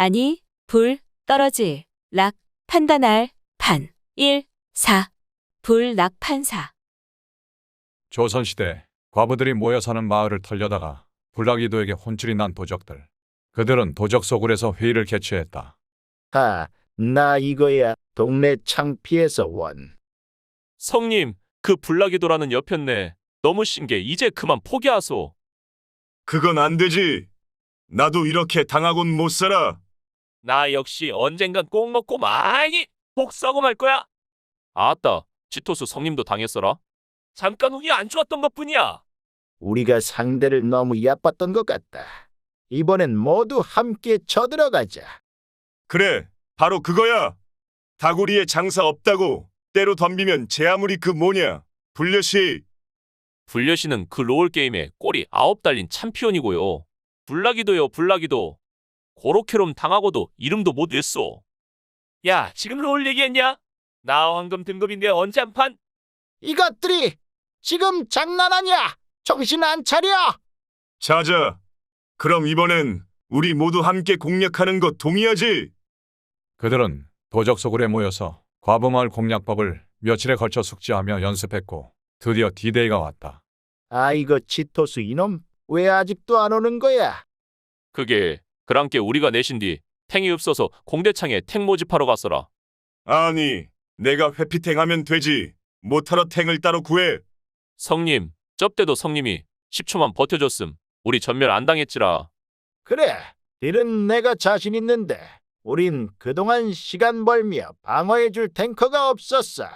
아니, 불, 떨어질, 락, 판단할, 판, 1, 4. 불, 락, 판사. 조선시대 과부들이 모여 사는 마을을 털려다가 불락이도에게 혼쭐이 난 도적들. 그들은 도적 소굴에서 회의를 개최했다. 아, 나 이거야. 동네 창피해서 원. 성님, 그 불나기도라는 여편네 너무 신게 이제 그만 포기하소. 그건 안 되지. 나도 이렇게 당하곤 못 살아. 나 역시 언젠간 꼭 먹고 많이 복사고 말 거야. 아따, 치토스 성님도 당했어라. 잠깐 운이 안 좋았던 것뿐이야. 우리가 상대를 너무 얕봤던 것 같다. 이번엔 모두 함께 쳐들어가자. 그래, 바로 그거야. 다구리에 장사 없다고 때로 덤비면 제 아무리 그 뭐냐. 불려시. 불려시는 그롤 게임에 꼬리 아홉 달린 챔피언이고요. 불나기도요, 불나기도. 고로케롬 당하고도 이름도 못 냈어. 야, 지금 롤 얘기했냐? 나 황금 등급인데 언제 한 판? 이것들이 지금 장난하냐? 정신 안 차려! 자자. 그럼 이번엔 우리 모두 함께 공략하는 거 동의하지? 그들은 도적 소굴에 모여서 과부마을 공략법을 며칠에 걸쳐 숙지하며 연습했고 드디어 디데이가 왔다. 아이고 치토스 이놈 왜 아직도 안 오는 거야? 그게 그랑께 우리가 내신 뒤 탱이 없어서 공대창에 탱 모집하러 갔어라. 아니, 내가 회피탱 하면 되지. 못하러 탱을 따로 구해. 성님, 쩝대도 성님이 10초만 버텨줬음. 우리 전멸 안 당했지라. 그래, 딜은 내가 자신 있는데 우린 그동안 시간 벌며 방어해줄 탱커가 없었어.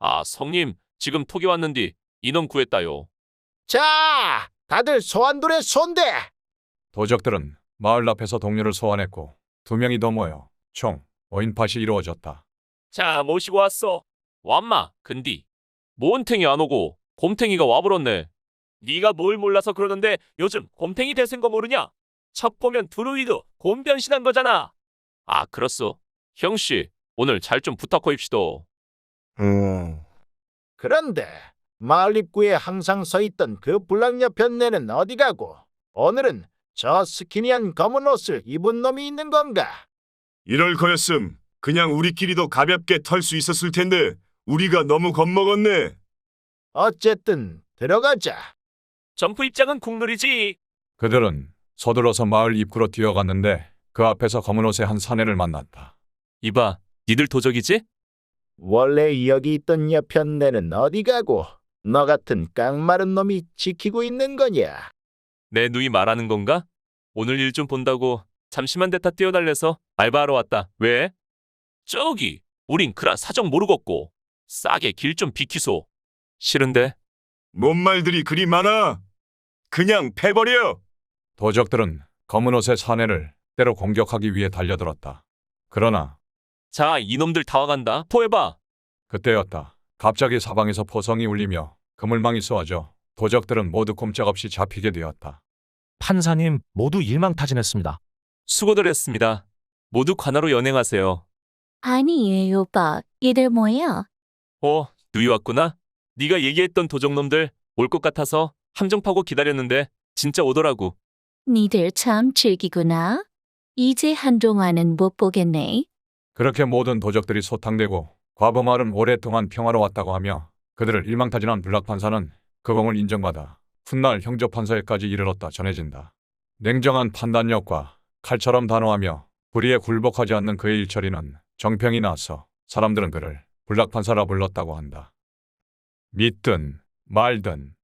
아, 성님, 지금 톡이 왔는디 인원 구했다요. 자, 다들 소환돌에 손대! 도적들은 마을 앞에서 동료를 소환했고 두 명이 더 모여 총 5인팟이 이루어졌다. 자, 모시고 왔어. 완마, 근디. 모은탱이 안 오고 곰탱이가 와버렸네. 네가 뭘 몰라서 그러는데 요즘 곰탱이 대세인 거 모르냐? 척 보면 드루이드 곰 변신한 거잖아. 아, 그렇소. 형씨, 오늘 잘 좀 부탁하입시다. 음. 그런데 마을 입구에 항상 서 있던 그 불량여편네는 어디 가고 오늘은 저 스키니한 검은 옷을 입은 놈이 있는 건가? 이럴 거였음. 그냥 우리끼리도 가볍게 털 수 있었을 텐데 우리가 너무 겁먹었네. 어쨌든 들어가자. 점프 입장은 국룰이지. 그들은 서둘러서 마을 입구로 뛰어갔는데 그 앞에서 검은 옷의 한 사내를 만났다. 이봐, 니들 도적이지? 원래 여기 있던 여편네는 어디 가고 너 같은 깡마른 놈이 지키고 있는 거냐? 내 누이 말하는 건가? 오늘 일 좀 본다고 잠시만 대타 뛰어달래서 알바하러 왔다. 왜? 저기, 우린 그라 사정 모르겠고 싸게 길 좀 비키소. 싫은데? 뭔 말들이 그리 많아. 그냥 패버려. 도적들은 검은 옷의 사내를 때로 공격하기 위해 달려들었다. 그러나 자, 이놈들 다 와간다. 포해봐. 그때였다. 갑자기 사방에서 포성이 울리며 그물망이 쏘아져 도적들은 모두 꼼짝없이 잡히게 되었다. 판사님 모두 일망타진했습니다. 수고들 했습니다. 모두 관하로 연행하세요. 아니, 오빠, 얘들 뭐야? 어, 누이 왔구나? 네가 얘기했던 도적놈들 올 것 같아서 함정 파고 기다렸는데 진짜 오더라고. 니들 참 즐기구나. 이제 한동안은 못 보겠네. 그렇게 모든 도적들이 소탕되고 과부마을은 오랫동안 평화로웠다고 하며 그들을 일망타진한 불락판사는 그 공을 인정받아 훗날 형조판사에까지 이르렀다 전해진다. 냉정한 판단력과 칼처럼 단호하며 불의에 굴복하지 않는 그의 일처리는 정평이 나서 사람들은 그를 불락판사라 불렀다고 한다. 믿든 말든